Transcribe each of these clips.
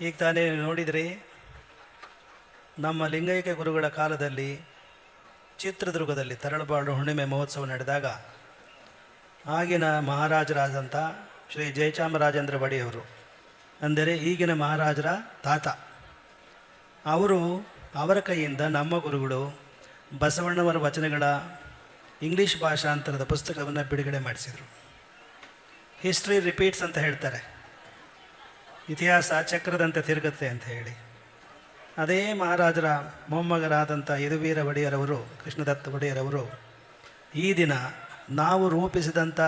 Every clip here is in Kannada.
ಈಗ ತಾನೇ ನೋಡಿದರೆ, ನಮ್ಮ ಲಿಂಗೈಕ್ಯ ಗುರುಗಳ ಕಾಲದಲ್ಲಿ ಚಿತ್ರದುರ್ಗದಲ್ಲಿ ತರಳಬಾಳು ಹುಣ್ಣಿಮೆ ಮಹೋತ್ಸವ ನಡೆದಾಗ ಆಗಿನ ಮಹಾರಾಜರಾದಂಥ ಶ್ರೀ ಜಯಚಾಮರಾಜೇಂದ್ರ ಬಡಿಯವರು ಅಂದರೆ ಈಗಿನ ಮಹಾರಾಜರ ತಾತ, ಅವರು ಅವರ ಕೈಯಿಂದ ನಮ್ಮ ಗುರುಗಳು ಬಸವಣ್ಣವರ ವಚನಗಳ ಇಂಗ್ಲೀಷ್ ಭಾಷಾಂತರದ ಪುಸ್ತಕವನ್ನು ಬಿಡುಗಡೆ ಮಾಡಿಸಿದರು. ಹಿಸ್ಟ್ರಿ ರಿಪೀಟ್ಸ್ ಅಂತ ಹೇಳ್ತಾರೆ. ಇತಿಹಾಸ ಚಕ್ರದಂತೆ ತಿರುಗುತ್ತೆ ಅಂತ ಹೇಳಿ. ಅದೇ ಮಹಾರಾಜರ ಮೊಮ್ಮಗರಾದಂಥ ಯದುವೀರ ಒಡೆಯರವರು, ಕೃಷ್ಣದತ್ತ ಒಡೆಯರವರು, ಈ ದಿನ ನಾವು ರೂಪಿಸಿದಂಥ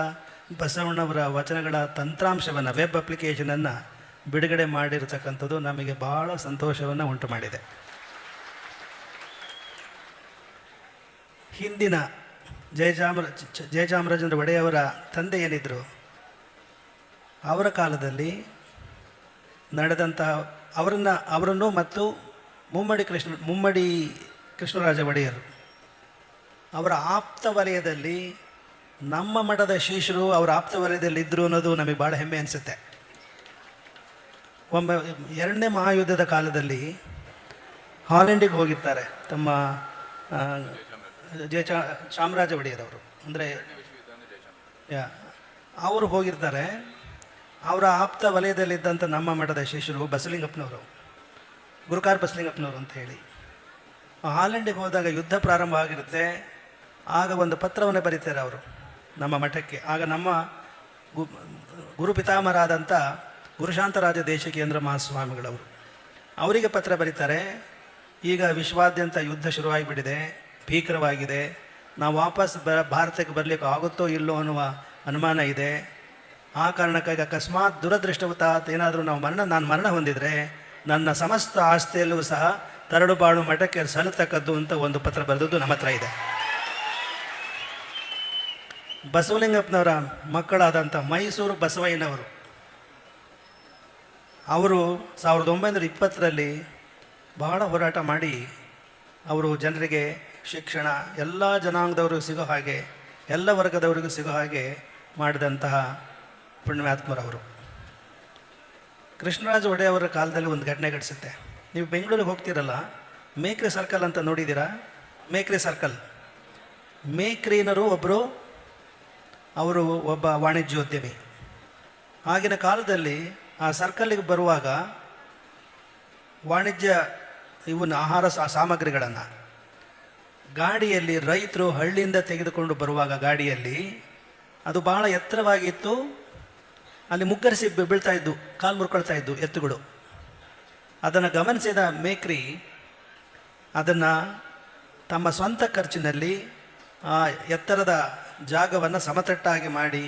ಬಸವಣ್ಣವರ ವಚನಗಳ ತಂತ್ರಾಂಶವನ್ನು ವೆಬ್ ಅಪ್ಲಿಕೇಶನನ್ನು ಬಿಡುಗಡೆ ಮಾಡಿರತಕ್ಕಂಥದ್ದು ನಮಗೆ ಬಹಳ ಸಂತೋಷವನ್ನು ಉಂಟು ಮಾಡಿದೆ. ಹಿಂದಿನ ಜಯಚಾಮರ ಜಯಚಾಮರಾಜೇಂದ್ರ ಒಡೆಯವರ ತಂದೆ ಏನಿದ್ದರು ಅವರ ಕಾಲದಲ್ಲಿ ನಡೆದಂತಹ ಅವರನ್ನು ಅವರನ್ನು ಮತ್ತು ಮುಮ್ಮಡಿ ಕೃಷ್ಣ, ಮುಮ್ಮಡಿ ಕೃಷ್ಣರಾಜ ಒಡೆಯರು. ಅವರ ಆಪ್ತ ವಲಯದಲ್ಲಿ ನಮ್ಮ ಮಠದ ಶಿಷ್ಯರು ಅವರ ಆಪ್ತ ವಲಯದಲ್ಲಿ ಇದ್ದರು ಅನ್ನೋದು ನಮಗೆ ಭಾಳ ಹೆಮ್ಮೆ ಅನಿಸುತ್ತೆ. ಒಮ್ಮೆ ಎರಡನೇ ಮಹಾಯುದ್ಧದ ಕಾಲದಲ್ಲಿ ಹಾಲೆಂಡಿಗೆ ಹೋಗಿರ್ತಾರೆ ತಮ್ಮ ಜಯ ಚಾಮರಾಜ ಒಡೆಯರವರು. ಅಂದರೆ ಅವರು ಹೋಗಿರ್ತಾರೆ. ಅವರ ಆಪ್ತ ವಲಯದಲ್ಲಿದ್ದಂಥ ನಮ್ಮ ಮಠದ ಶಿಷ್ಯರು ಬಸಲಿಂಗಪ್ಪನವರು. ಗುರುಕಾರ್ ಬಸಲಿಂಗಪ್ಪನವರು ಅಂತ ಹೇಳಿ. ಹಾಲೆಂಡಿಗೆ ಹೋದಾಗ ಯುದ್ಧ ಪ್ರಾರಂಭ ಆಗಿರುತ್ತೆ. ಆಗ ಒಂದು ಪತ್ರವನ್ನು ಬರೀತಾರೆ ಅವರು ನಮ್ಮ ಮಠಕ್ಕೆ. ಆಗ ನಮ್ಮ ಗುರು ಪಿತಾಮರಾದಂಥ ಗುರುಶಾಂತರಾಜ ದೇಶಕೇಂದ್ರ ಮಹಾಸ್ವಾಮಿಗಳವರು. ಅವರಿಗೆ ಪತ್ರ ಬರೀತಾರೆ. ಈಗ ವಿಶ್ವಾದ್ಯಂತ ಯುದ್ಧ ಶುರುವಾಗಿಬಿಟ್ಟಿದೆ. ಭೀಕರವಾಗಿದೆ. ನಾವು ವಾಪಸ್ ಬ, ಭಾರತಕ್ಕೆ ಬರಲಿಕ್ಕೆ ಆಗುತ್ತೋ ಇಲ್ಲೋ ಅನ್ನುವ ಅನುಮಾನ ಇದೆ. ಆ ಕಾರಣಕ್ಕಾಗಿ ಅಕಸ್ಮಾತ್ ದುರದೃಷ್ಟವತಾತ್ ಏನಾದರೂ ನಾವು ಮರಣ, ನಾನು ಮರಣ ಹೊಂದಿದರೆ ನನ್ನ ಸಮಸ್ತ ಆಸ್ತಿಯಲ್ಲೂ ಸಹ ತರಡುಬಾಳು ಮಠಕ್ಕೆ ಸಲ್ಲತಕ್ಕದ್ದು ಅಂತ ಒಂದು ಪತ್ರ ಬರೆದದ್ದು ನಮ್ಮ ಹತ್ರ ಇದೆ. ಬಸವಲಿಂಗಪ್ಪನವರ ಮಕ್ಕಳಾದಂಥ ಮೈಸೂರು ಬಸವಯ್ಯನವರು, ಅವರು ಸಾವಿರದ ಒಂಬೈನೂರ ಇಪ್ಪತ್ತರಲ್ಲಿ ಬಹಳ ಹೋರಾಟ ಮಾಡಿ ಅವರು ಜನರಿಗೆ ಶಿಕ್ಷಣ, ಎಲ್ಲ ಜನಾಂಗದವರಿಗೂ ಸಿಗೋ ಹಾಗೆ, ಎಲ್ಲ ವರ್ಗದವರಿಗೂ ಸಿಗೋ ಹಾಗೆ ಮಾಡಿದಂತಹ ಪುಣ್ಯಾತ್ಮರವರು. ಕೃಷ್ಣರಾಜ ಒಡೆಯವರ ಕಾಲದಲ್ಲಿ ಒಂದು ಘಟನೆ ಘಟಿಸುತ್ತೆ. ನೀವು ಬೆಂಗಳೂರಿಗೆ ಹೋಗ್ತಿರಲ್ಲ, ಮೇಕ್ರಿ ಸರ್ಕಲ್ ಅಂತ ನೋಡಿದ್ದೀರಾ? ಮೇಕ್ರಿ ಸರ್ಕಲ್. ಮೇಕ್ರಿನರು ಒಬ್ಬರು ಅವರು ಒಬ್ಬ ವಾಣಿಜ್ಯೋದ್ಯಮಿ. ಆಗಿನ ಕಾಲದಲ್ಲಿ ಆ ಸರ್ಕಲ್ಲಿಗೆ ಬರುವಾಗ ವಾಣಿಜ್ಯ, ಇವನ್ನ ಆಹಾರ ಸಾಮಗ್ರಿಗಳನ್ನು ಗಾಡಿಯಲ್ಲಿ ರೈತರು ಹಳ್ಳಿಯಿಂದ ತೆಗೆದುಕೊಂಡು ಬರುವಾಗ ಗಾಡಿಯಲ್ಲಿ ಅದು ಬಹಳ ಎತ್ತರವಾಗಿತ್ತು. ಅಲ್ಲಿ ಮುಗ್ಗರಿಸಿ ಬೀಳ್ತಾ ಇದ್ದು, ಕಾಲು ಮುರ್ಕೊಳ್ತಾ ಇದ್ದು ಎತ್ತುಗಳು. ಅದನ್ನು ಗಮನಿಸಿದ ಮೇಕ್ರಿ ಅದನ್ನು ತಮ್ಮ ಸ್ವಂತ ಖರ್ಚಿನಲ್ಲಿ ಆ ಎತ್ತರದ ಜಾಗವನ್ನು ಸಮತಟ್ಟಾಗಿ ಮಾಡಿ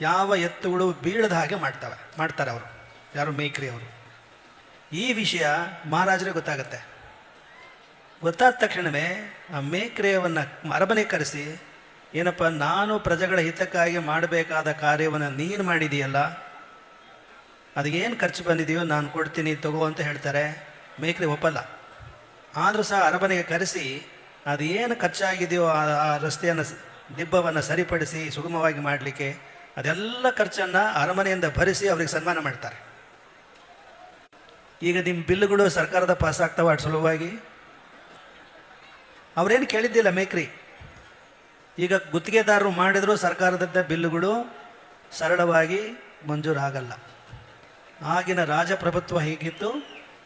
ಯಾವ ಎತ್ತುಗಳು ಬೀಳದ ಹಾಗೆ ಮಾಡ್ತವೆ, ಮಾಡ್ತಾರೆ ಅವರು. ಯಾರು ಮೇಕ್ರಿ ಅವರು. ಈ ವಿಷಯ ಮಹಾರಾಜರಿಗೆ ಗೊತ್ತಾಗುತ್ತೆ. ಗೊತ್ತಾದ ತಕ್ಷಣವೇ ಆ ಮೇಕ್ರಿಯವನ್ನು ಅರಮನೆ ಕರೆಸಿ ಏನಪ್ಪ, ನಾನು ಪ್ರಜೆಗಳ ಹಿತಕ್ಕಾಗಿ ಮಾಡಬೇಕಾದ ಕಾರ್ಯವನ್ನು ನೀನು ಮಾಡಿದೆಯಲ್ಲ? ಅದಕ್ಕೇನು ಖರ್ಚು ಬಂದಿದೆಯೋ ನಾನು ಕೊಡ್ತೀನಿ, ತಗೋ ಅಂತ ಹೇಳ್ತಾರೆ. ಮೇಕ್ರಿ ಒಪ್ಪಲ್ಲ. ಆದರೂ ಸಹ ಅರಮನೆಗೆ ಕರೆಸಿ ಅದು ಏನು ಖರ್ಚಾಗಿದೆಯೋ ಆ ರಸ್ತೆಯನ್ನು ದಿಬ್ಬವನ್ನು ಸರಿಪಡಿಸಿ, ಸುಗಮವಾಗಿ ಮಾಡಲಿಕ್ಕೆ, ಅದೆಲ್ಲ ಖರ್ಚನ್ನು ಅರಮನೆಯಿಂದ ಭರಿಸಿ ಅವರಿಗೆ ಸನ್ಮಾನ ಮಾಡ್ತಾರೆ. ಈಗ ನಿಮ್ಮ ಬಿಲ್ಗಳು ಸರ್ಕಾರದ ಪಾಸ್ ಆಗ್ತಾವ ಸುಲಭವಾಗಿ ಅವರೇನು ಕೇಳಿದ್ದಿಲ್ಲ ಮೇಕ್ರಿ? ಈಗ ಗುತ್ತಿಗೆದಾರರು ಮಾಡಿದರೂ ಸರ್ಕಾರದಿಂದ ಬಿಲ್ಲುಗಳು ಸರಳವಾಗಿ ಮಂಜೂರಾಗಲ್ಲ. ಆಗಿನ ರಾಜಪ್ರಭುತ್ವ ಹೇಗಿತ್ತು,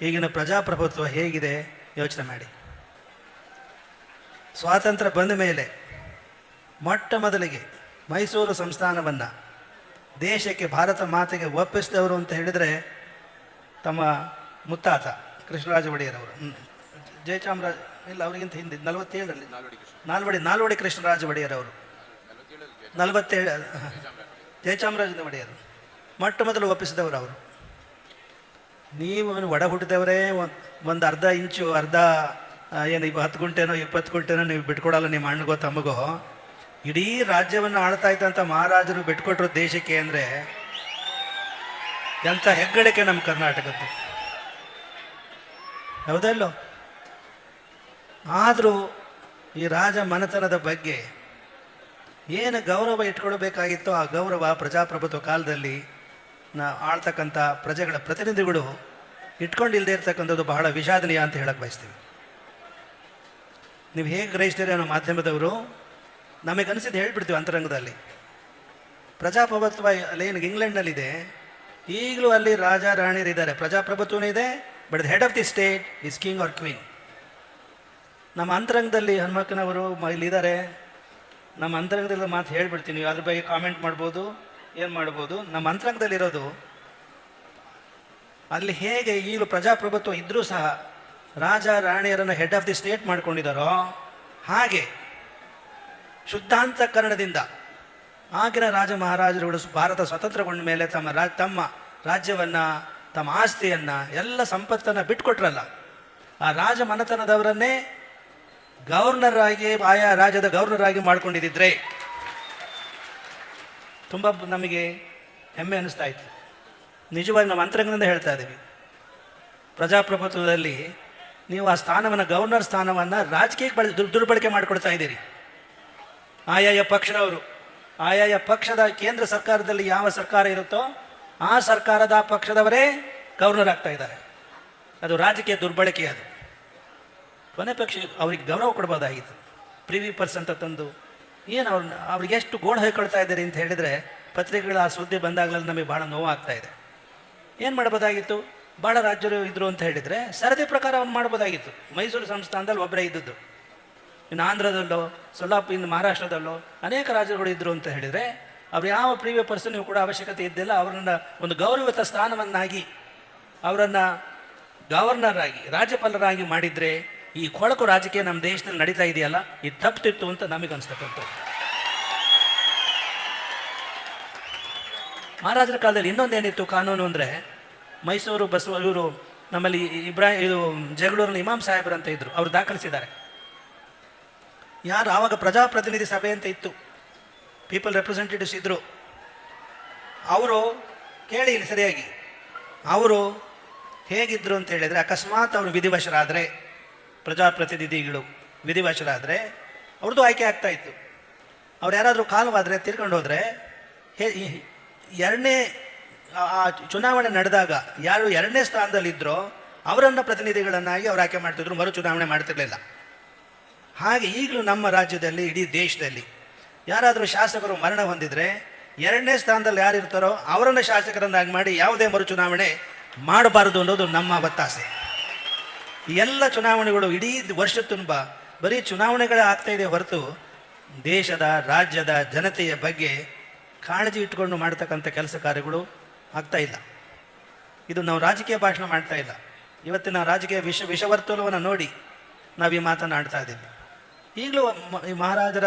ಈಗಿನ ಪ್ರಜಾಪ್ರಭುತ್ವ ಹೇಗಿದೆ ಯೋಚನೆ ಮಾಡಿ. ಸ್ವಾತಂತ್ರ್ಯ ಬಂದ ಮೇಲೆ ಮೊಟ್ಟ ಮೊದಲಿಗೆ ಮೈಸೂರು ಸಂಸ್ಥಾನವನ್ನು ದೇಶಕ್ಕೆ ಭಾರತ ಮಾತೆಗೆ ಒಪ್ಪಿಸಿದವರು ಅಂತ ಹೇಳಿದರೆ ತಮ್ಮ ಮುತ್ತಾತ ಕೃಷ್ಣರಾಜ ಒಡೆಯರವರು. ಜಯಚಾಮರಾಜ ಇಲ್ಲ, ಅವರಿಗಿಂತ ಹಿಂದೆ. ನಲವತ್ತೇಳರಲ್ಲಿ ನಾಲ್ವಡಿ ನಾಲ್ವಡಿ ಕೃಷ್ಣರಾಜ ಒಡೆಯರ್ ಅವರು. ನಲವತ್ತೇಳು ಜಯಚಾಮರಾಜ ಒಡೆಯರು. ಮೊಟ್ಟ ಮೊದಲು ಒಪ್ಪಿಸಿದವರು ಅವರು. ನೀವು ಒಡ ಹುಟ್ಟಿದವರೇ, ಒಂದು ಅರ್ಧ ಇಂಚು, ಅರ್ಧ ಏನು ಇಪ್ಪ ಹತ್ತು ಗುಂಟೆನೋ, ಇಪ್ಪತ್ತು ಗುಂಟೆನೋ ನೀವು ಬಿಟ್ಕೊಡಲ್ಲ ನಿಮ್ಮ ಅಣ್ಣಗೋ, ತಮ್ಮಗೋ. ಇಡೀ ರಾಜ್ಯವನ್ನು ಆಳ್ತಾ ಇದ್ದಂಥ ಮಹಾರಾಜರು ಬಿಟ್ಕೊಟ್ರು ದೇಶಕ್ಕೆ ಅಂದರೆ ಎಂಥ ಹೆಗ್ಗಳಿಕೆ ನಮ್ಮ ಕರ್ನಾಟಕದ್ದು. ಹೌದಲ್ಲೋ? ಆದರೂ ಈ ರಾಜ ಮನೆತನದ ಬಗ್ಗೆ ಏನು ಗೌರವ ಇಟ್ಕೊಳ್ಬೇಕಾಗಿತ್ತೋ ಆ ಗೌರವ ಪ್ರಜಾಪ್ರಭುತ್ವ ಕಾಲದಲ್ಲಿ ನಾ ಆಳ್ತಕ್ಕಂಥ ಪ್ರಜೆಗಳ ಪ್ರತಿನಿಧಿಗಳು ಇಟ್ಕೊಂಡಿಲ್ಲದೆ ಇರ್ತಕ್ಕಂಥದ್ದು ಬಹಳ ವಿಷಾದನೀಯ ಅಂತ ಹೇಳಕ್ಕೆ ಬಯಸ್ತೀವಿ ನೀವು ಹೇಗೆ ಗ್ರಹಿಸ್ತೀರಿ ಅನ್ನೋ ಮಾಧ್ಯಮದವರು ನಮಗೆ ಅನಿಸಿದ್ದು ಹೇಳ್ಬಿಡ್ತೀವಿ ಅಂತರಂಗದಲ್ಲಿ. ಪ್ರಜಾಪ್ರಭುತ್ವ ಅಲ್ಲೇನು ಇಂಗ್ಲೆಂಡ್ನಲ್ಲಿದೆ, ಈಗಲೂ ಅಲ್ಲಿ ರಾಜ ರಾಣಿಯರಿದ್ದಾರೆ ಪ್ರಜಾಪ್ರಭುತ್ವನೂ ಇದೆ but the head of the state is king or queen ನಮ್ಮ ಅಂತರಂಗದಲ್ಲಿ ಹನುಮಕ್ಕನವರು ಇಲ್ಲಿದ್ದಾರೆ ನಮ್ಮ ಅಂತರಂಗದಲ್ಲಿ ಮಾತು ಹೇಳ್ಬಿಡ್ತೀನಿ. ಅದ್ರ ಬಗ್ಗೆ ಕಾಮೆಂಟ್ ಮಾಡ್ಬೋದು, ಏನು ಮಾಡ್ಬೋದು. ನಮ್ಮ ಅಂತರಂಗದಲ್ಲಿರೋದು, ಅಲ್ಲಿ ಹೇಗೆ ಈಗಲೂ ಪ್ರಜಾಪ್ರಭುತ್ವ ಇದ್ದರೂ ಸಹ ರಾಜ ರಾಣಿಯರನ್ನು ಹೆಡ್ ಆಫ್ ದಿ ಸ್ಟೇಟ್ ಮಾಡ್ಕೊಂಡಿದ್ದಾರೋ, ಹಾಗೆ ಶುದ್ಧಾಂತಕರಣದಿಂದ ಆಗಿನ ರಾಜ ಮಹಾರಾಜರುಗಳು ಭಾರತ ಸ್ವತಂತ್ರಗೊಂಡ ಮೇಲೆ ತಮ್ಮ ರಾ, ತಮ್ಮ ರಾಜ್ಯವನ್ನು, ತಮ್ಮ ಆಸ್ತಿಯನ್ನು, ಎಲ್ಲ ಸಂಪತ್ತನ್ನು ಬಿಟ್ಕೊಟ್ರಲ್ಲ. ಆ ರಾಜ ಮನೆತನದವರನ್ನೇ ಗವರ್ನರ್ ಆಗಿ ಆಯಾ ರಾಜ್ಯದ ಗವರ್ನರ್ ಆಗಿ ಮಾಡ್ಕೊಂಡಿದ್ದಿದ್ರೆ ತುಂಬ ನಮಗೆ ಹೆಮ್ಮೆ ಅನ್ನಿಸ್ತಾ ಇತ್ತು. ನಿಜವಾಗಿ ನಮ್ಮ ಅಂತರಂಗದಿಂದ ಹೇಳ್ತಾ ಇದ್ದೀವಿ. ಪ್ರಜಾಪ್ರಭುತ್ವದಲ್ಲಿ ನೀವು ಆ ಸ್ಥಾನವನ್ನು, ಗವರ್ನರ್ ಸ್ಥಾನವನ್ನು ರಾಜಕೀಯಕ್ಕೆ ಬಳ, ದುರ್- ದುರ್ಬಳಕೆ ಮಾಡಿಕೊಡ್ತಾ ಇದ್ದೀರಿ. ಆಯಾಯ ಪಕ್ಷದವರು ಆಯಾಯ ಪಕ್ಷದ ಕೇಂದ್ರ ಸರ್ಕಾರದಲ್ಲಿ ಯಾವ ಸರ್ಕಾರ ಇರುತ್ತೋ ಆ ಸರ್ಕಾರದ ಪಕ್ಷದವರೇ ಗವರ್ನರ್ ಆಗ್ತಾ ಇದ್ದಾರೆ. ಅದು ರಾಜಕೀಯ ದುರ್ಬಳಕೆ ಅದು. ಕೊನೆ ಪಕ್ಷ ಅವ್ರಿಗೆ ಗೌರವ ಕೊಡ್ಬೋದಾಗಿತ್ತು. ಪ್ರಿವಿ ಪರ್ಸ್ ಅಂತ ತಂದು. ಏನು ಅವ್ರನ್ನ ಅವ್ರಿಗೆ ಎಷ್ಟು ಗೋಣ ಹೊಯ್ಕೊಳ್ತಾ ಇದ್ದಾರೆ ಅಂತ ಹೇಳಿದರೆ ಪತ್ರಿಕೆಗಳ ಆ ಸುದ್ದಿ ಬಂದಾಗಲಲ್ಲಿ ನಮಗೆ ಭಾಳ ನೋವಾಗ್ತಾ ಇದೆ. ಏನು ಮಾಡ್ಬೋದಾಗಿತ್ತು? ಭಾಳ ರಾಜ್ಯರು ಇದ್ರು ಅಂತ ಹೇಳಿದರೆ ಸರದಿ ಪ್ರಕಾರ ಅವ್ನು ಮಾಡ್ಬೋದಾಗಿತ್ತು. ಮೈಸೂರು ಸಂಸ್ಥಾನದಲ್ಲಿ ಒಬ್ಬರೇ ಇದ್ದದ್ದು. ಇನ್ನು ಆಂಧ್ರದಲ್ಲೋ, ಸೊಲ್ಲಾಪು, ಇನ್ನು ಮಹಾರಾಷ್ಟ್ರದಲ್ಲೋ ಅನೇಕ ರಾಜ್ಯಗಳು ಇದ್ದರು ಅಂತ ಹೇಳಿದರೆ ಅವ್ರು ಯಾವ ಪ್ರೀವಿಯ ಪರ್ಸನ್ಗೂ ಕೂಡ ಅವಶ್ಯಕತೆ ಇದ್ದಿಲ್ಲ, ಅವರನ್ನು ಒಂದು ಗೌರವಿತ ಸ್ಥಾನವನ್ನಾಗಿ, ಅವರನ್ನು ಗವರ್ನರ್ ಆಗಿ, ರಾಜ್ಯಪಾಲರಾಗಿ ಮಾಡಿದರೆ ಈ ಕೊಳಕು ರಾಜಕೀಯ ನಮ್ಮ ದೇಶದಲ್ಲಿ ನಡೀತಾ ಇದೆಯಲ್ಲ ಇದು ತಪ್ಪಿತ್ತು ಅಂತ ನಮಗೆ ಅನಿಸ್ತಕ್ಕಂಥ ಮಹಾರಾಜರ ಕಾಲದಲ್ಲಿ ಇನ್ನೊಂದೇನಿತ್ತು ಕಾನೂನು ಅಂದರೆ, ಮೈಸೂರು, ಬಸವ ಇವರು ನಮ್ಮಲ್ಲಿ ಇಬ್ರಾಹಿಂ ಇದು ಜಗಳೂರಿನ ಇಮಾಮ್ ಸಾಹೇಬರು ಅಂತ ಇದ್ರು, ಅವರು ದಾಖಲಿಸಿದ್ದಾರೆ. ಯಾರು ಆವಾಗ ಪ್ರಜಾಪ್ರತಿನಿಧಿ ಸಭೆ ಅಂತ ಇತ್ತು ಪೀಪಲ್ ರೆಪ್ರೆಸೆಂಟೇಟಿವ್ಸ್ ಇದ್ದರು ಅವರು ಕೇಳಿ ಸರಿಯಾಗಿ, ಅವರು ಹೇಗಿದ್ರು ಅಂತ ಹೇಳಿದರೆ ಅಕಸ್ಮಾತ್ ಅವರು ವಿಧಿವಶರಾದರೆ ಪ್ರಜಾಪ್ರತಿನಿಧಿಗಳು, ವಿಧಿವಶರಾದರೆ ಅವ್ರದ್ದು ಆಯ್ಕೆ ಆಗ್ತಾ ಇತ್ತು. ಅವ್ರು ಯಾರಾದರೂ ಕಾಲವಾದರೆ ತಿರ್ಕೊಂಡು ಹೋದರೆ ಎರಡನೇ, ಆ- ಚುನಾವಣೆ ನಡೆದಾಗ ಯಾರು ಎರಡನೇ ಸ್ಥಾನದಲ್ಲಿದ್ದರೋ ಅವರನ್ನು ಪ್ರತಿನಿಧಿಗಳನ್ನಾಗಿ ಅವ್ರು ಆಯ್ಕೆ ಮಾಡ್ತಿದ್ರು, ಮರು ಚುನಾವಣೆ ಮಾಡ್ತಿರಲಿಲ್ಲ. ಹಾಗೆ ಈಗಲೂ ನಮ್ಮ ರಾಜ್ಯದಲ್ಲಿ, ಇಡೀ ದೇಶದಲ್ಲಿ ಯಾರಾದರೂ ಶಾಸಕರು ಮರಣ ಹೊಂದಿದರೆ ಎರಡನೇ ಸ್ಥಾನದಲ್ಲಿ ಯಾರಿರ್ತಾರೋ ಅವರನ್ನು ಶಾಸಕರನ್ನಾಗಿ ಮಾಡಿ ಯಾವುದೇ ಮರು ಚುನಾವಣೆ ಮಾಡಬಾರದು ಅನ್ನೋದು ನಮ್ಮ ಒತ್ತಾಸೆ. ಎಲ್ಲ ಚುನಾವಣೆಗಳು ಇಡೀ ವರ್ಷ ತುಂಬ ಬರೀ ಚುನಾವಣೆಗಳೇ ಆಗ್ತಾ ಇದೆ ಹೊರತು ದೇಶದ, ರಾಜ್ಯದ ಜನತೆಯ ಬಗ್ಗೆ ಕಾಳಜಿ ಇಟ್ಕೊಂಡು ಮಾಡ್ತಕ್ಕಂಥ ಕೆಲಸ ಕಾರ್ಯಗಳು ಆಗ್ತಾ ಇಲ್ಲ. ಇದು ನಾವು ರಾಜಕೀಯ ಭಾಷಣ ಮಾಡ್ತಾ ಇಲ್ಲ. ಇವತ್ತಿನ ರಾಜಕೀಯ ವಿಷ, ವಿಷವರ್ತುಲವನ್ನು ನೋಡಿ ನಾವು ಈ ಮಾತನಾಡ್ತಾ ಇದ್ದೀವಿ. ಈಗಲೂ ಈ ಮಹಾರಾಜರ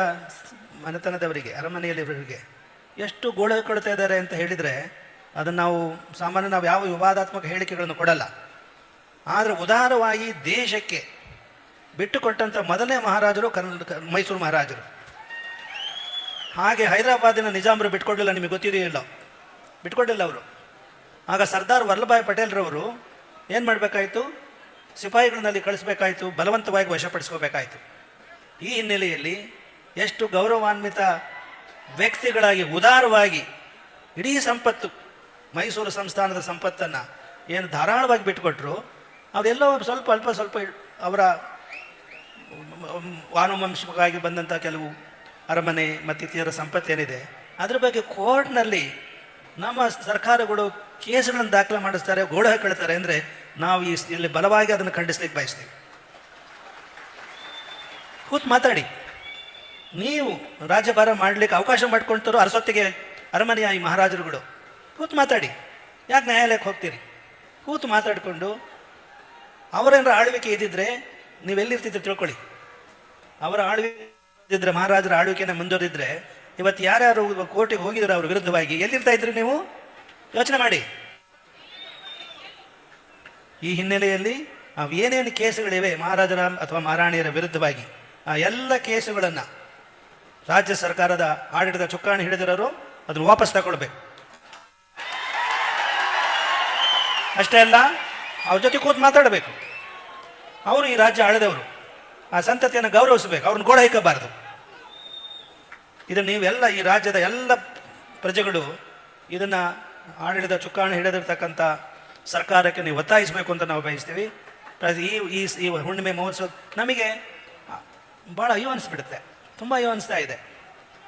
ಮನೆತನದವರಿಗೆ, ಅರಮನೆಯಲ್ಲಿರೋರಿಗೆ ಎಷ್ಟು ಗೋಳ ಕೊಡ್ತಾ ಇದ್ದಾರೆ ಅಂತ ಹೇಳಿದರೆ ಅದನ್ನು ನಾವು ಸಾಮಾನ್ಯ ನಾವು ಯಾವ ವಿವಾದಾತ್ಮಕ ಹೇಳಿಕೆಗಳನ್ನು ಕೊಡಲ್ಲ. ಆದರೆ ಉದಾರವಾಗಿ ದೇಶಕ್ಕೆ ಬಿಟ್ಟುಕೊಟ್ಟಂಥ ಮೊದಲನೇ ಮಹಾರಾಜರು ಕರ್ನಾಟಕ, ಮೈಸೂರು ಮಹಾರಾಜರು. ಹಾಗೆ ಹೈದರಾಬಾದಿನ ನಿಜಾಮರು ಬಿಟ್ಕೊಡಲಿಲ್ಲ, ನಿಮಗೆ ಗೊತ್ತಿದೆಯೋ ಇಲ್ಲೋ. ಬಿಟ್ಕೊಟ್ಟಿಲ್ಲ ಅವರು. ಆಗ ಸರ್ದಾರ್ ವಲ್ಲಭಾಯ್ ಪಟೇಲ್ರವರು ಏನು ಮಾಡಬೇಕಾಯಿತು? ಸಿಪಾಯಿಗಳನ್ನಲ್ಲಿ ಕಳಿಸ್ಬೇಕಾಯಿತು, ಬಲವಂತವಾಗಿ ವಶಪಡಿಸ್ಕೋಬೇಕಾಯಿತು. ಈ ಹಿನ್ನೆಲೆಯಲ್ಲಿ ಎಷ್ಟು ಗೌರವಾನ್ವಿತ ವ್ಯಕ್ತಿಗಳಾಗಿ, ಉದಾರವಾಗಿ ಇಡೀ ಸಂಪತ್ತು, ಮೈಸೂರು ಸಂಸ್ಥಾನದ ಸಂಪತ್ತನ್ನು ಏನು ಧಾರಾಳವಾಗಿ ಬಿಟ್ಟುಕೊಟ್ರು ಅದೆಲ್ಲೋ ಸ್ವಲ್ಪ ಅಲ್ಪ ಸ್ವಲ್ಪ ಅವರ ವಾನುವಂಶವಾಗಿ ಬಂದಂಥ ಕೆಲವು ಅರಮನೆ ಮತ್ತಿತರ ಸಂಪತ್ತೇನಿದೆ. ಅದ್ರ ಬಗ್ಗೆ ಕೋರ್ಟ್ನಲ್ಲಿ ನಮ್ಮ ಸರ್ಕಾರಗಳು ಕೇಸುಗಳನ್ನು ದಾಖಲೆ ಮಾಡಿಸ್ತಾರೆ, ಗೋಡೆ ಹಾಕೊಳ್ತಾರೆ ಅಂದರೆ ನಾವು ಈ ಇಲ್ಲಿ ಬಲವಾಗಿ ಅದನ್ನು ಖಂಡಿಸ್ಲಿಕ್ಕೆ ಬಯಸ್ತೀವಿ. ಕೂತ್ ಮಾತಾಡಿ. ನೀವು ರಾಜ್ಯಭಾರ ಮಾಡಲಿಕ್ಕೆ ಅವಕಾಶ ಮಾಡ್ಕೊಳ್ತಾರೋ ಅರಸೊತ್ತಿಗೆ ಅರಮನೆಯ ಈ ಮಹಾರಾಜರುಗಳು? ಕೂತ್ ಮಾತಾಡಿ. ಯಾಕೆ ನ್ಯಾಯಾಲಯಕ್ಕೆ ಹೋಗ್ತೀರಿ? ಕೂತು ಮಾತಾಡಿಕೊಂಡು ಅವರೇನಾರ ಆಳ್ವಿಕೆ ಇದ್ದಿದ್ರೆ ನೀವೆಲ್ಲಿರ್ತಿದ್ರೆ ತಿಳ್ಕೊಳ್ಳಿ. ಅವರ ಆಳ್ವಿಕೆ ಇದ್ದಿದ್ರೆ, ಮಹಾರಾಜರ ಆಳ್ವಿಕೆನ ಮುಂದುವರಿದ್ರೆ, ಇವತ್ತು ಯಾರ್ಯಾರು ಕೋರ್ಟಿಗೆ ಹೋಗಿದ್ರು ಅವ್ರ ವಿರುದ್ಧವಾಗಿ, ಎಲ್ಲಿರ್ತಾ ಇದ್ರಿ ನೀವು? ಯೋಚನೆ ಮಾಡಿ. ಈ ಹಿನ್ನೆಲೆಯಲ್ಲಿ ಏನೇನು ಕೇಸುಗಳಿವೆ ಮಹಾರಾಜರ ಅಥವಾ ಮಹಾರಾಣಿಯರ ವಿರುದ್ಧವಾಗಿ, ಆ ಎಲ್ಲ ಕೇಸುಗಳನ್ನು ರಾಜ್ಯ ಸರ್ಕಾರದ ಆಡಳಿತ ಚುಕ್ಕಾಣಿ ಹಿಡಿದಿರೋರು ಅದನ್ನು ವಾಪಸ್ ತಗೊಳ್ಬೇಕು. ಅಷ್ಟೇ ಅಲ್ಲ ಅವ್ರ ಜೊತೆ ಕೂತು ಮಾತಾಡಬೇಕು. ಅವರು ಈ ರಾಜ್ಯ ಆಳಿದವರು. ಆ ಸಂತತಿಯನ್ನು ಗೌರವಿಸಬೇಕು. ಅವ್ರನ್ನ ಗೋಡ ಇದನ್ನು ನೀವೆಲ್ಲ ಈ ರಾಜ್ಯದ ಎಲ್ಲ ಪ್ರಜೆಗಳು ಇದನ್ನು ಆಡಳಿತ ಚುಕ್ಕಾಣಿ ಹಿಡಿದಿರ್ತಕ್ಕಂಥ ಸರ್ಕಾರಕ್ಕೆ ನೀವು ಒತ್ತಾಯಿಸಬೇಕು ಅಂತ ನಾವು ಬಯಸ್ತೀವಿ. ಈ ಈ ಹುಣ್ಣಿಮೆ ಮಹೋತ್ಸವ ನಮಗೆ ಭಾಳ ಅಯ್ಯೋ ಅನಿಸ್ಬಿಡುತ್ತೆ ತುಂಬ ಅಯ್ಯೋ ಅನಿಸ್ತಾ ಇದೆ.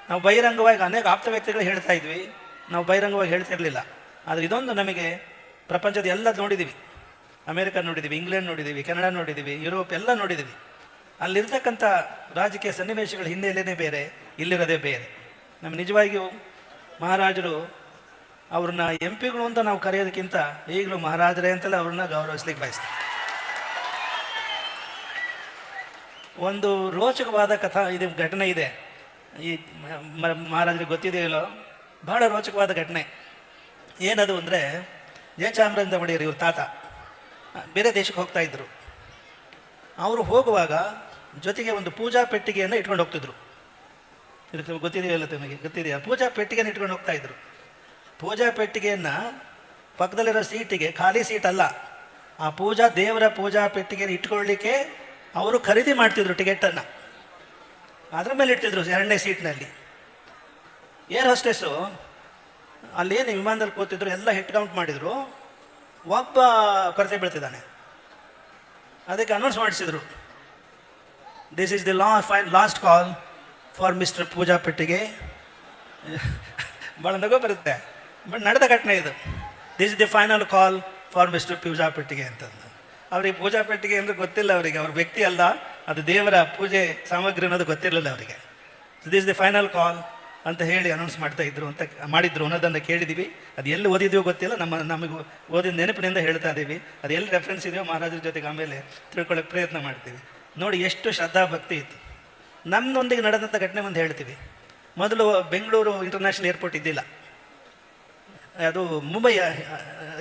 ನಾವು ಬಹಿರಂಗವಾಗಿ ಅನೇಕ ಆಪ್ತ ವ್ಯಕ್ತಿಗಳು ಹೇಳ್ತಾ ಇದ್ವಿ. ನಾವು ಬಹಿರಂಗವಾಗಿ ಹೇಳ್ತಿರ್ಲಿಲ್ಲ. ಆದರೆ ಇದೊಂದು ನಮಗೆ ಪ್ರಪಂಚದ ಎಲ್ಲ ನೋಡಿದ್ದೀವಿ ಅಮೇರಿಕ ನೋಡಿದ್ದೀವಿ ಇಂಗ್ಲೆಂಡ್ ನೋಡಿದ್ದೀವಿ ಕೆನಡಾ ನೋಡಿದ್ದೀವಿ ಯುರೋಪ್ ಎಲ್ಲ ನೋಡಿದ್ದೀವಿ ಅಲ್ಲಿರ್ತಕ್ಕಂಥ ರಾಜಕೀಯ ಸನ್ನಿವೇಶಗಳ ಹಿನ್ನೆಲೆಯೇ ಬೇರೆ, ಇಲ್ಲಿರೋದೇ ಬೇರೆ. ನಮ್ಮ ನಿಜವಾಗಿಯೂ ಮಹಾರಾಜರು ಅವ್ರನ್ನ ಎಂ ಪಿಗಳು ಅಂತ ನಾವು ಕರೆಯೋದಕ್ಕಿಂತ ಈಗಲೂ ಮಹಾರಾಜರೇ ಅಂತಲೇ ಅವ್ರನ್ನ ಗೌರವಿಸ್ಲಿಕ್ಕೆ ಬಯಸ್ತಾರೆ. ಒಂದು ರೋಚಕವಾದ ಕಥಾ, ಇದು ಘಟನೆ ಇದೆ. ಈ ಮಹಾರಾಜರಿಗೆ ಗೊತ್ತಿದೆಯಲ್ಲೋ ಬಹಳ ರೋಚಕವಾದ ಘಟನೆ. ಏನದು ಅಂದರೆ ಜಯಚಾಮರಾಜ ಒಡೆಯರ್ ಇವ್ರ ತಾತ. ಬೇರೆ ದೇಶಕ್ಕೆ ಹೋಗ್ತಾ ಇದ್ದರು ಅವರು ಹೋಗುವಾಗ ಜೊತೆಗೆ ಒಂದು ಪೂಜಾ ಪೆಟ್ಟಿಗೆಯನ್ನು ಇಟ್ಕೊಂಡು ಹೋಗ್ತಿದ್ರು. ಇದಕ್ಕೆ ಗೊತ್ತಿದೆಯಲ್ಲ ತಮಗೆ ಗೊತ್ತಿದೆಯಾ? ಪೂಜಾ ಪೆಟ್ಟಿಗೆಯನ್ನು ಇಟ್ಕೊಂಡು ಹೋಗ್ತಾ ಇದ್ರು. ಪೂಜಾ ಪೆಟ್ಟಿಗೆಯನ್ನು ಪಕ್ಕದಲ್ಲಿರೋ ಸೀಟಿಗೆ, ಖಾಲಿ ಸೀಟ್ ಅಲ್ಲ, ಆ ಪೂಜಾ ದೇವರ ಪೂಜಾ ಪೆಟ್ಟಿಗೆಯನ್ನು ಇಟ್ಕೊಳ್ಳಿಕ್ಕೆ ಅವರು ಖರೀದಿ ಮಾಡ್ತಿದ್ರು ಟಿಕೆಟನ್ನು. ಅದ್ರ ಮೇಲೆ ಇಡ್ತಿದ್ರು ಎರಡನೇ ಸೀಟ್ನಲ್ಲಿ. ಏರ್ ಹಾಸ್ಟೆಸ್ಸು ಅಲ್ಲೇನು ವಿಮಾನದಲ್ಲಿ ಕೂತಿದ್ರು, ಎಲ್ಲ ಹೆಡ್ ಕೌಂಟ್ ಮಾಡಿದ್ರು. ಒಬ್ಬ ಕೊರತೆ ಬೀಳ್ತಿದ್ದಾನೆ. ಅದಕ್ಕೆ ಅನೌನ್ಸ್ ಮಾಡಿಸಿದ್ರು. This is the law fine last call for mister Pooja Pettige ಭಾಳ ನಗೋ ಬರುತ್ತೆ. ಬಟ್ ನಡೆದ ಘಟನೆ ಇದು. This is the final call for mister Pooja Pettige ಅಂತಂದು. ಅವ್ರಿಗೆ ಪೂಜಾ ಪೆಟ್ಟಿಗೆ ಅಂದ್ರೆ ಗೊತ್ತಿಲ್ಲ ಅವರಿಗೆ. ಅವ್ರ ವ್ಯಕ್ತಿ ಅಲ್ಲ ಅದು ದೇವರ ಪೂಜೆ ಸಾಮಗ್ರಿ ಅನ್ನೋದು ಗೊತ್ತಿರಲಿಲ್ಲ ಅವರಿಗೆ. ದಿಸ್ ದಿ ಫೈನಲ್ ಕಾಲ್ ಅಂತ ಹೇಳಿ ಅನೌನ್ಸ್ ಮಾಡ್ತಾ ಇದ್ರು ಅಂತ ಮಾಡಿದ್ರು ಅನ್ನೋದನ್ನು ಕೇಳಿದೀವಿ. ಅದು ಎಲ್ಲಿ ಓದಿದ್ಯೋ ಗೊತ್ತಿಲ್ಲ. ನಮ್ಮ, ನಮಗೆ ಓದಿದ ನೆನಪಿನಿಂದ ಹೇಳ್ತಾ ಇದ್ದೀವಿ ಅದು ಎಲ್ಲಿ ರೆಫರೆನ್ಸ್ ಇದೆಯೋ ಮಹಾರಾಜರ ಜೊತೆಗೆ ಆಮೇಲೆ ತಿಳ್ಕೊಳ್ಳೋಕೆ ಪ್ರಯತ್ನ ಮಾಡ್ತೀವಿ. ನೋಡಿ ಎಷ್ಟು ಶ್ರದ್ಧಾ ಭಕ್ತಿ ಇತ್ತು. ನಮ್ಮೊಂದಿಗೆ ನಡೆದಂಥ ಘಟನೆ ಒಂದು ಹೇಳ್ತೀವಿ. ಮೊದಲು ಬೆಂಗಳೂರು ಇಂಟರ್ನ್ಯಾಷನಲ್ ಏರ್ಪೋರ್ಟ್ ಇದ್ದಿಲ್ಲ. ಅದು ಮುಂಬೈ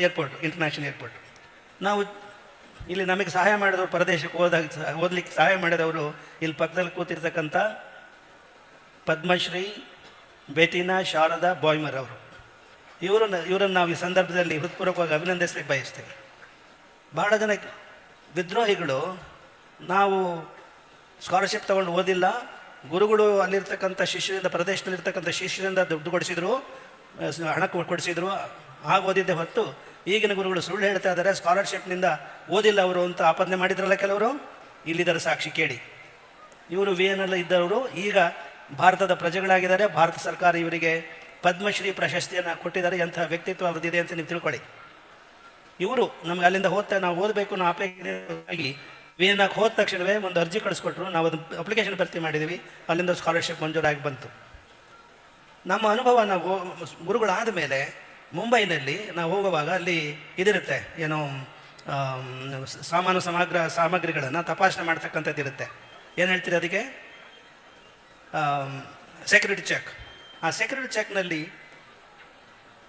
ಏರ್ಪೋರ್ಟ್ ಇಂಟರ್ನ್ಯಾಷನಲ್ ಏರ್ಪೋರ್ಟ್ ನಾವು ಇಲ್ಲಿ ನಮಗೆ ಸಹಾಯ ಮಾಡಿದವರು ಪರದೇಶಕ್ಕೆ ಹೋದಾಗ ಓದಲಿಕ್ಕೆ ಓದ್ಲಿಕ್ಕೆ ಸಹಾಯ ಮಾಡಿದವರು ಇಲ್ಲಿ ಪಕ್ಕದಲ್ಲಿ ಕೂತಿರ್ತಕ್ಕಂಥ ಪದ್ಮಶ್ರೀ ಬೇಟಿನಾ, ಶಾರದಾ, ಬಾಯ್ಮರ್ ಅವರು. ಇವರನ್ನು ಇವರನ್ನು ನಾವು ಈ ಸಂದರ್ಭದಲ್ಲಿ ಹೃತ್ಪೂರ್ವಕವಾಗಿ ಅಭಿನಂದಿಸಲಿಕ್ಕೆ ಬಯಸ್ತೇವೆ. ಬಹಳ ಜನ ವಿದ್ರೋಹಿಗಳು ನಾವು ಸ್ಕಾಲರ್ಶಿಪ್ ತಗೊಂಡು ಓದಿಲ್ಲ. ಗುರುಗಳು ಅಲ್ಲಿರ್ತಕ್ಕಂಥ ಶಿಷ್ಯರಿಂದ, ಪ್ರದೇಶದಲ್ಲಿರ್ತಕ್ಕಂಥ ಶಿಷ್ಯರಿಂದ ದುಡ್ಡು ಕೊಡಿಸಿದ್ರು, ಹಣ ಕೊಡಿಸಿದ್ರು, ಆಗ ಓದಿದ್ದೆ ಹೊತ್ತು ಈಗಿನ ಗುರುಗಳು ಸುಳ್ಳು ಹೇಳ್ತಾ ಇದ್ದಾರೆ ಸ್ಕಾಲರ್ಶಿಪ್ನಿಂದ ಓದಿಲ್ಲ ಅವರು ಅಂತ ಆಪಾದನೆ ಮಾಡಿದ್ರಲ್ಲ ಕೆಲವರು? ಇಲ್ಲಿದ್ದಾರೆ ಸಾಕ್ಷಿ ಕೇಳಿ. ಇವರು ವಿ ಎನ್ ಇದ್ದವರು, ಈಗ ಭಾರತದ ಪ್ರಜೆಗಳಾಗಿದ್ದಾರೆ. ಭಾರತ ಸರ್ಕಾರ ಇವರಿಗೆ ಪದ್ಮಶ್ರೀ ಪ್ರಶಸ್ತಿಯನ್ನು ಕೊಟ್ಟಿದ್ದಾರೆ. ಎಂಥ ವ್ಯಕ್ತಿತ್ವ ಅವರದಿದೆ ಅಂತ ನೀವು ತಿಳ್ಕೊಳ್ಳಿ. ಇವರು ನಮ್ಗೆ ಅಲ್ಲಿಂದ ಹೋಗ್ತಾ ನಾವು ಓದಬೇಕು, ನಾವು ಅಪೇಕ್ಷೆಯಾಗಿ ವಿಯನ್ನಾಗಿ ಹೋದ ತಕ್ಷಣವೇ ಒಂದು ಅರ್ಜಿ ಕಳಿಸ್ಕೊಟ್ರು. ನಾವು ಅದು ಅಪ್ಲಿಕೇಶನ್ ಭರ್ತಿ ಮಾಡಿದ್ದೀವಿ ಅಲ್ಲಿಂದ ಸ್ಕಾಲರ್ಶಿಪ್ ಮಂಜೂರಾಗಿ ಬಂತು. ನಮ್ಮ ಅನುಭವ ನಾವು ಗುರುಗಳಾದ ಮೇಲೆ ಮುಂಬೈನಲ್ಲಿ ನಾವು ಹೋಗುವಾಗ ಅಲ್ಲಿ ಇದಿರುತ್ತೆ. ಏನು ಸಾಮಾನು ಸಮಗ್ರ ಸಾಮಗ್ರಿಗಳನ್ನು ತಪಾಸಣೆ ಮಾಡ್ತಕ್ಕಂಥದ್ದು ಇರುತ್ತೆ ಏನು ಹೇಳ್ತೀರಿ ಅದಕ್ಕೆ? ಸೆಕ್ಯೂರಿಟಿ ಚೆಕ್ ಆ ಸೆಕ್ಯೂರಿಟಿ ಚೆಕ್ನಲ್ಲಿ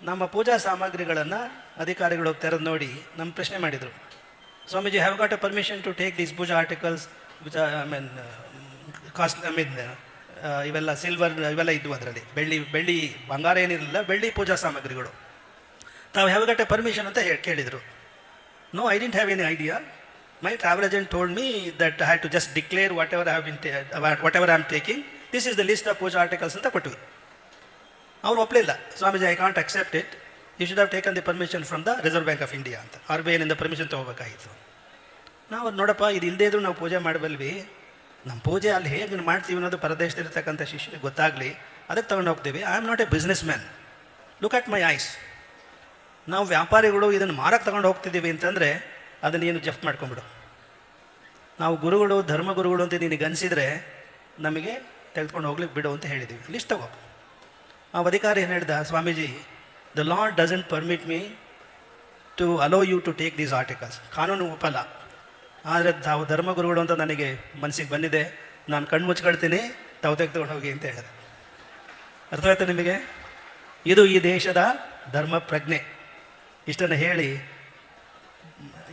ನಮ್ಮ ಪೂಜಾ ಸಾಮಗ್ರಿಗಳನ್ನು ಅಧಿಕಾರಿಗಳು ತೆರೆದು ನೋಡಿ ನಮ್ಮ ಪ್ರಶ್ನೆ ಮಾಡಿದರು. Swamiji have got a permission to take these puja articles I mean cost I mean ಇವೆಲ್ಲ ಸಿಲ್ವರ್ ಇವೆಲ್ಲ ಇದ್ವು ಅದರಲ್ಲಿ. ಬೆಳ್ಳಿ ಬೆಳ್ಳಿ ಬಂಗಾರ ಏನಿರಲಿಲ್ಲ, ಬೆಳ್ಳಿ ಪೂಜಾ ಸಾಮಗ್ರಿಗಳು. ತಾವು ಹ್ಯಾವ್ ಗಾಟ್ ಎ ಪರ್ಮಿಷನ್ ಅಂತ ಹೇಳಿ ಕೇಳಿದರು. No I don't have any idea my travel agent told me that have to just declare whatever have been whatever I am taking this is the list of puja articles ಅಂತ ಕೊಟ್ವಿ ಅವ್ರು ಒಪ್ಪಲಿಲ್ಲ Swamiji I can't accept it you should have taken the permission from the Reserve Bank of India ಅಂತ. ಆರ್ ಬಿ ಐನಿಂದ ಪರ್ಮಿಷನ್ ತೊಗೋಬೇಕಾಗಿತ್ತು. ನಾವು ನೋಡಪ್ಪ, ಇದು ಇಲ್ಲದೇ ಇದ್ರೂ ನಾವು ಪೂಜೆ ಮಾಡಬಲ್ವಿ. ನಮ್ಮ ಪೂಜೆ ಅಲ್ಲಿ ಹೇಗೆ ಮಾಡ್ತೀವಿ ಅನ್ನೋದು ಪರದೇಶದಲ್ಲಿರ್ತಕ್ಕಂಥ ಶಿಷ್ಯ ಗೊತ್ತಾಗಲಿ. ಅದಕ್ಕೆ ತೊಗೊಂಡು ಹೋಗ್ತೀವಿ. I am not a businessman look at my eyes ನಾವು ವ್ಯಾಪಾರಿಗಳು ಇದನ್ನು ಮಾರಕ್ಕೆ ತಗೊಂಡು ಹೋಗ್ತಿದ್ದೀವಿ ಅಂತಂದರೆ ಅದನ್ನು ನೀನು ಜಫ್ಟ್ ಮಾಡ್ಕೊಂಬಿಡು. ನಾವು ಗುರುಗಳು, ಧರ್ಮಗುರುಗಳು ಅಂತ ನಿನಗೆ ಅನಿಸಿದರೆ ನಮಗೆ ತೆಗೆದುಕೊಂಡು ಹೋಗ್ಲಿಕ್ಕೆ ಬಿಡು ಅಂತ ಹೇಳಿದ್ವಿ. ಲಿಸ್ಟ್ ತಗೋ. ಆ ಅಧಿಕಾರಿ ಏನು ಹೇಳ್ದ? Swamiji the law doesn't permit me to allow you to take these articles ಕಾನೂನು ಒಪ್ಪಲ್ಲ. ಆದರೆ ತಾವು ಧರ್ಮಗುರುಗಳು ಅಂತ ನನಗೆ ಮನಸ್ಸಿಗೆ ಬಂದಿದೆ. ನಾನು ಕಣ್ಣು ಮುಚ್ಕೊಳ್ತೀನಿ, ತಾವು ತೆಗೆದುಕೊಂಡು ಹೋಗಿ ಅಂತ ಹೇಳಿದೆ. ಅರ್ಥವಾಯ್ತು ನಿಮಗೆ? ಇದು ಈ ದೇಶದ ಧರ್ಮ ಪ್ರಜ್ಞೆ. ಇಷ್ಟನ್ನು ಹೇಳಿ,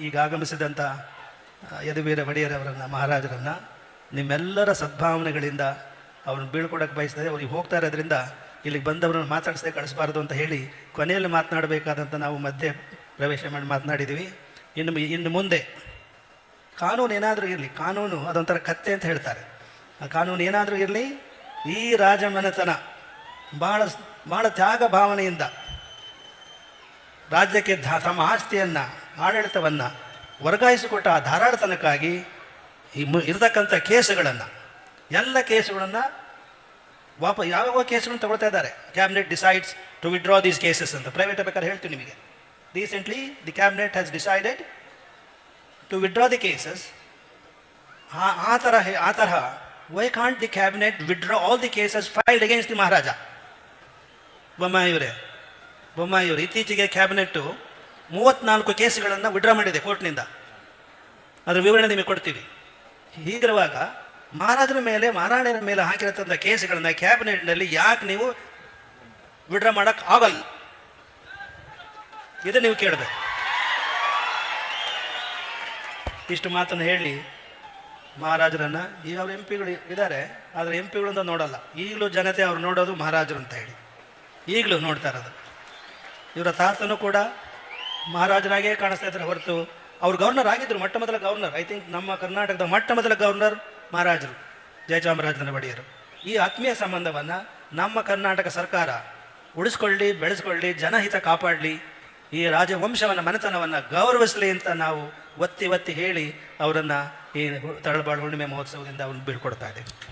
ಈಗ ಆಗಮಿಸಿದಂಥ ಯದುವೀರ ಒಡೆಯರವರನ್ನು, ಮಹಾರಾಜರನ್ನು, ನಿಮ್ಮೆಲ್ಲರ ಸದ್ಭಾವನೆಗಳಿಂದ ಅವ್ರನ್ನ ಬೀಳ್ಕೊಡಕ್ಕೆ ಬಯಸ್ತದೆ ಅವ್ರಿಗೆ ಹೋಗ್ತಾ ಇರೋದ್ರಿಂದ ಇಲ್ಲಿಗೆ ಬಂದವರನ್ನು ಮಾತಾಡಿಸದೆ ಕಳಿಸಬಾರ್ದು ಅಂತ ಹೇಳಿ ಕೊನೆಯಲ್ಲಿ ಮಾತನಾಡಬೇಕಾದಂಥ ನಾವು ಮಧ್ಯೆ ಪ್ರವೇಶ ಮಾಡಿ ಮಾತನಾಡಿದ್ದೀವಿ. ಇನ್ನು ಇನ್ನು ಮುಂದೆ ಕಾನೂನು ಏನಾದರೂ ಇರಲಿ, ಕಾನೂನು ಅದೊಂಥರ ಕತ್ತೆ ಅಂತ ಹೇಳ್ತಾರೆ. ಆ ಕಾನೂನು ಏನಾದರೂ ಇರಲಿ, ಈ ರಾಜಮನೆತನ ಭಾಳ ಭಾಳ ತ್ಯಾಗ ಭಾವನೆಯಿಂದ ರಾಜ್ಯಕ್ಕೆ ಧ- ತಮ್ಮ ಆಸ್ತಿಯನ್ನು, ಆಡಳಿತವನ್ನು ವರ್ಗಾಯಿಸಿಕೊಟ್ಟ ಆ ಧಾರಾಳತನಕ್ಕಾಗಿ ಈ ಇರತಕ್ಕಂಥ ಕೇಸುಗಳನ್ನು ಎಲ್ಲ ಕೇಸುಗಳನ್ನು ವಾಪ ಯಾವ್ಯಾವ ಕೇಸುಗಳನ್ನು ತಗೊಳ್ತಾ ಇದ್ದಾರೆ. Cabinet decides to withdraw these cases ಅಂತ. ಪ್ರೈವೇಟ್ ಬೇಕಾದ್ರೆ ಹೇಳ್ತೀನಿ ನಿಮಗೆ. Recently the cabinet has decided to withdraw the cases ಆ ಥರ ಆ ತರಹ why can't the cabinet withdraw all the cases filed against the Maharaja ಬೊಮ್ಮಾಯಿಯವರೇ ಬೊಮ್ಮಾಯಿಯವರು ಇತ್ತೀಚೆಗೆ ಕ್ಯಾಬಿನೆಟ್ಟು ಮೂವತ್ನಾಲ್ಕು ಕೇಸುಗಳನ್ನು ವಿಡ್ರಾ ಮಾಡಿದೆ ಕೋರ್ಟ್ನಿಂದ ಅದರ ವಿವರಣೆ ನಿಮಗೆ ಕೊಡ್ತೀವಿ. ಹೀಗಿರುವಾಗ ಮಹಾರಾಜರ ಮೇಲೆ ಮಹಾರಾಣಿಯರ ಮೇಲೆ ಹಾಕಿರತಕ್ಕಂಥ ಕೇಸ್ಗಳನ್ನ ಕ್ಯಾಬಿನೆಟ್ನಲ್ಲಿ ಯಾಕೆ ನೀವು ವಿಡ್ರಾ ಮಾಡಕ್ ಆಗಲ್ಲ? ಇದು ನೀವು ಕೇಳಬೇಕು. ಇಷ್ಟು ಮಾತನ್ನು ಹೇಳಿ ಮಹಾರಾಜರನ್ನ, ಈಗ ಅವ್ರ ಎಂ ಪಿಗಳು ಇದ್ದಾರೆ, ಆದರೆ ಎಂ ಪಿಗಳಂತ ನೋಡಲ್ಲ. ಈಗಲೂ ಜನತೆ ಅವ್ರು ನೋಡೋದು ಮಹಾರಾಜರು ಅಂತ ಹೇಳಿ. ಈಗಲೂ ನೋಡ್ತಾ ಇರೋದು. ಇವರ ತಾತನು ಕೂಡ ಮಹಾರಾಜರಾಗೇ ಕಾಣಿಸ್ತಾ ಇದ್ದಾರೆ ಹೊರತು. ಅವ್ರು ಗವರ್ನರ್ ಆಗಿದ್ರು, ಮೊಟ್ಟ ಮೊದಲ ಗವರ್ನರ್. ಐ ಥಿಂಕ್ ನಮ್ಮ ಕರ್ನಾಟಕದ ಮೊಟ್ಟ ಮೊದಲ ಗವರ್ನರ್ ಮಹಾರಾಜರು ಜಯಚಾಮರಾಜನ ಒಡೆಯರು. ಈ ಆತ್ಮೀಯ ಸಂಬಂಧವನ್ನು ನಮ್ಮ ಕರ್ನಾಟಕ ಸರ್ಕಾರ ಉಳಿಸ್ಕೊಳ್ಳಿ, ಬೆಳೆಸ್ಕೊಳ್ಳಿ, ಜನಹಿತ ಕಾಪಾಡಲಿ, ಈ ರಾಜವಂಶವನ್ನು, ಮನೆತನವನ್ನು ಗೌರವಿಸಲಿ ಅಂತ ನಾವು ಒತ್ತಿ ಒತ್ತಿ ಹೇಳಿ ಅವರನ್ನು ಈ ತಳಬಾಳು ಹುಣ್ಣಿಮೆ ಮಹೋತ್ಸವದಿಂದ ಅವ್ರನ್ನ ಬೀಳ್ಕೊಡ್ತಾ ಇದ್ದೇವೆ.